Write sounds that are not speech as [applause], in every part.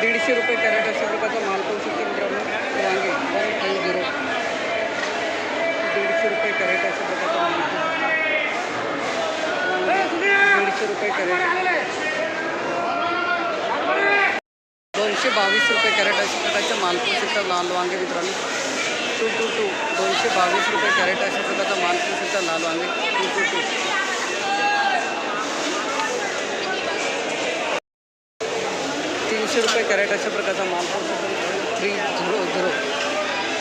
दीडशे रुपये कॅरेट अशा प्रकारचा माल पाहू शकतो मित्रांनो. वांगे वन फाईव्ह झिरो दीडशे रुपये कॅरेट अशा प्रकारचा माल दीडशे रुपये कॅरेट. दोनशे बावीस रुपये कॅरेट अशा प्रकारचा माल पाहू शकता लाल वांगे मित्रांनो. Two two two. दोनशे बावीस रुपये कॅरेट अशा प्रकारचा माल पाहू शकता लाल वांगे. Two two two. तीनशे रुपये कॅरेट अशा प्रकारचा माल पाहू शकता. Three zero zero.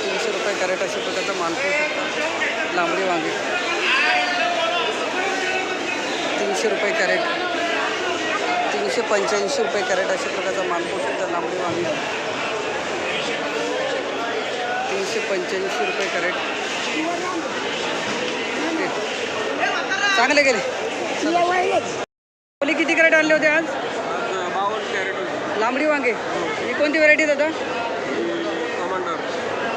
तीनशे रुपये कॅरेट अशा प्रकारचा माल पाहू शकता. लांबडी वांगे. तीनशे रुपये कॅरेट. तीनशे पंच्याऐंशी रुपये कॅरेट अशा प्रकारचा माल पाहू शकता. लांबडी वांगे. तीनशे पंच्याऐंशी रुपये कॅरेट. चांगले गेले. किती कॅरेट आणले होते आज? लांबडी वांगे. ही कोणती व्हरायटी दादा? कमांडर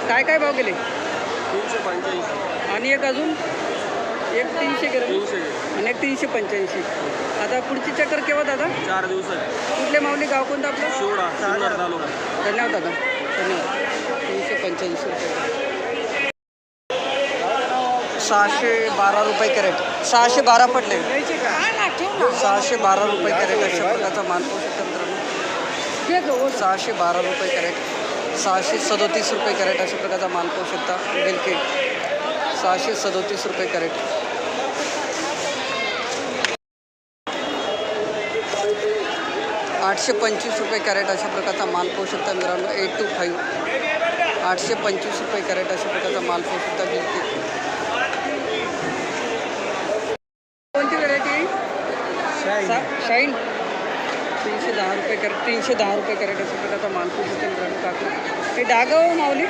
काय काय भाव गेले? तीनशे पंच्याऐंशी. आणि एक अजून? एक तीनशे गेले. आणि एक तीनशे पंच्याऐंशी. आता पुढची चक्कर केव्हा दादा? चार दिवसात. कुठले माऊली गाव कोणतं आपलं? शिवडा धन्यवाद दादा. धन्यवाद. तीनशे पंच्याऐंशी रुपये. सहाशे बारा रुपये कॅरेट. सहाशे बारा पडले. सहाशे बारा रुपये कॅरेट अशा प्रकारचा माल सहाशे बारा रुपये कॅरेट सहाशे सदोतीस रुपये कॅरेट अशा प्रकारचा माल पाहू शकता बेलके सहाशे सदोतीस रुपये कॅरेट. आठशे पंचवीस रुपये कॅरेट अशा प्रकारचा माल पाहू शकता मित्रांनो एट टू फाईव्ह आठशे पंचवीस रुपये कॅरेट अशा प्रकारचा माल पाहू शकता बेलके कोणती व्हरायटी शाईन तीनशे दहा रुपये कॅरेट तीनशे दहा रुपये कॅरेट अशा प्रकारचा माल पाहू शकता मित्रांनो काकडी हे डागाव माऊली?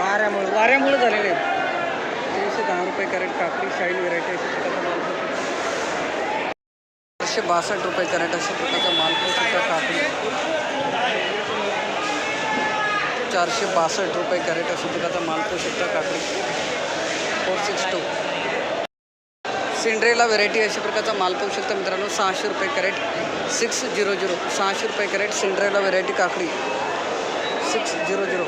वाऱ्यामुळे. वाऱ्यामुळे झालेले आहेत. तीनशे दहा रुपये कॅरेट काकडी शाईन व्हरायटी अशा प्रकारचा माल पाहू शकता चारशे बासष्ट रुपये कॅरेट अशा प्रकारचा माल पाहू शकता काकडी. चारशे बासष्ट रुपये कॅरेट अशा प्रकारचा माल पाहू शकता काकडी. Four six two Cinderella variety अशा प्रकारचा माल पाहू शकता मित्रांनो. सहाशे रुपये कॅरेट सिक्स झिरो झिरो सहाशे रुपये कॅरेट सिंड्रेला व्हेरायटी काकडी. सिक्स झिरो झिरो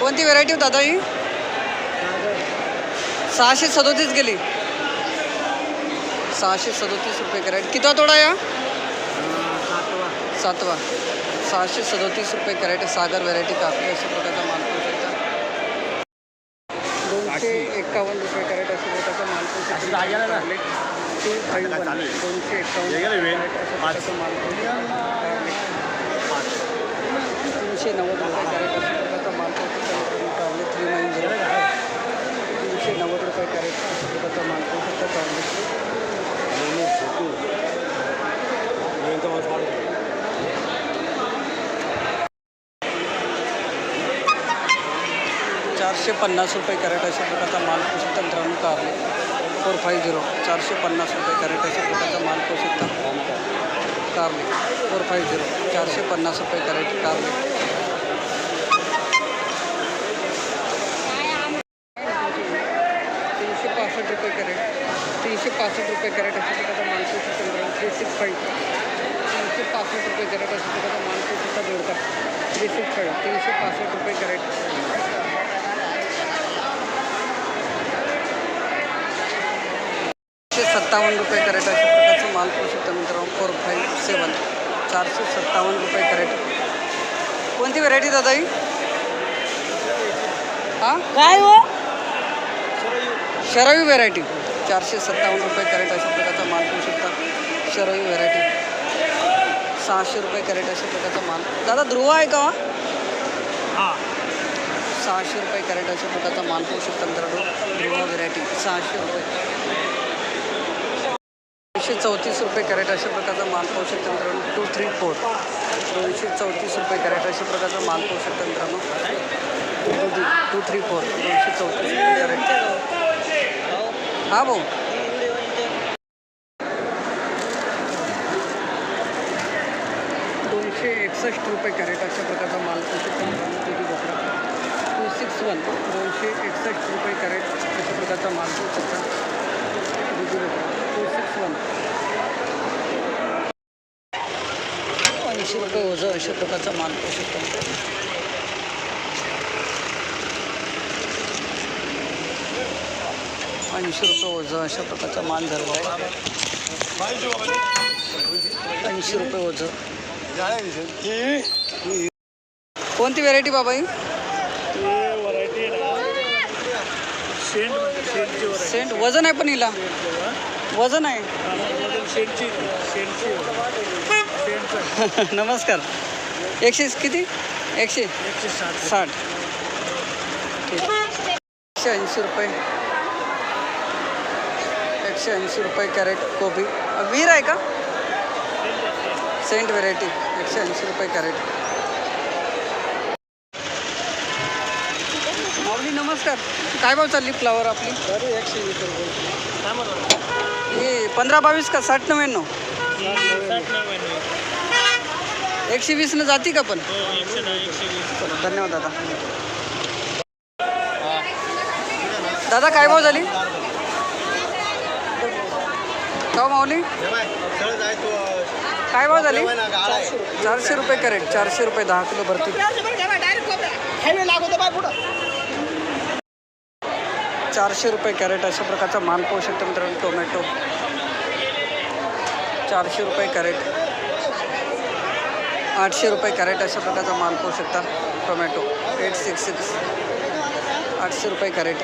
कोणती व्हेरायटी हो दादा ही सहाशे सदोतीस गेली. सहाशे सदोतीस रुपये कॅरेट. किती तोडा या? सातवा. सहाशे सदोतीस रुपये कॅरेट सागर व्हेरायटी काकडी अशा प्रकारचा माल पाहू शकता दोनशे एकावन्न रुपये कॅरेट अशा प्रकारचा माल पाहू शकता टू फाईव्ह वन दोनशे एकावन्न कॅरेट अशा प्रकारचा माल पाहू शकता तीनशे नव्वद रुपये कॅरेट अशा चारशे पन्नास रुपये कॅरेट अशा प्रकारचा माल पाहू शकता मित्रांनो कारले फोर फाईव्ह झिरो, चारशे पन्नास रुपये कॅरेट अशा प्रकारचा माल पाहू शकता कारले फोर फाईव्ह झिरो, चारशे पन्नास रुपये कॅरेट कारले तीनशे पासष्ट रुपये कॅरेट, तीनशे पासष्ट रुपये कॅरेट अशा प्रकारचा माल पाहू शकता थ्री सिक्स फाईव्ह तीनशे पासष्ट रुपये कॅरेट अशा प्रकारचा माल पाहू शकता थ्री सिक्स फाईव्ह तीनशे पासष्ट रुपये कॅरेट. चारशे सत्तावन्न रुपये कॅरेट अशा प्रकारचं माल पाहू शकता मित्रांनो. फोर फाईव्ह सेवन चारशे सत्तावन्न रुपये कॅरेट. कोणती व्हरायटी दादा ही? हां? काय हो? शरावी व्हेरायटी चारशे सत्तावन्न रुपये कॅरेट अशा प्रकारचा माल पाहू शकता. शरावी व्हेरायटी सहाशे रुपये कॅरेट अशा प्रकारचा माल. दादा ध्रुव आहे का? हां. सहाशे रुपये कॅरेट अशा प्रकारचा माल पाहू शकता मित्रांनो. ध्रुव व्हेरायटी सहाशे रुपये. दोनशे चौतीस रुपये कॅरेट अशा प्रकारचा माल पाहू शकता मित्रांनो. टू थ्री फोर दोनशे चौतीस रुपये कॅरेट अशा प्रकारचा माल पाहू शकता मित्रांनो. टू थ्री फोर दोनशे चौतीस रुपये कॅरेट. हा भाऊ. दोनशे एकसष्ट रुपये कॅरेट अशा प्रकारचा माल पाहू शकता मित्रांनो. टू सिक्स वन दोनशे एकसष्ट रुपये कॅरेट अशा प्रकारचा माल पाहू शकता. वन ऐंशी रुपये ओझं अशा प्रकारचा माल शकतो ऐंशी रुपये ओझं अशा प्रकारचा माल झालेला आहे ऐंशी रुपये ओझं कोणती व्हेरायटी बाबा ही सेंट वजन आहे पण हिला. वजन आहे. [laughs] नमस्कार. एकशे किती? एकशे साठ. ठीक एकशे ऐंशी रुपये. एकशे ऐंशी रुपये कॅरेट कोबी. वीर आहे का? Saint variety. एकशे ऐंशी रुपये कॅरेट. माऊली नमस्कार. काय भाव चालली फ्लावर आपली? एकशे वीस रुपये. हे पंधरा बावीस का साठ नव्याण्णव? एकशे वीसनं जाती का पण? चला धन्यवाद दादा. दादा काय भाव झाली? का माऊली? काय भाव झाली? चारशे रुपये करेट चारशे रुपये दहा किलो भरती. चारशे रुपये कॅरेट अशा प्रकारचा माल पाहू शकतो मित्रांनो टोमॅटो. चारशे रुपये कॅरेट. आठशे रुपये कॅरेट अशा प्रकारचा माल पाहू शकता टोमॅटो. एट सिक्स सिक्स आठशे रुपये कॅरेट.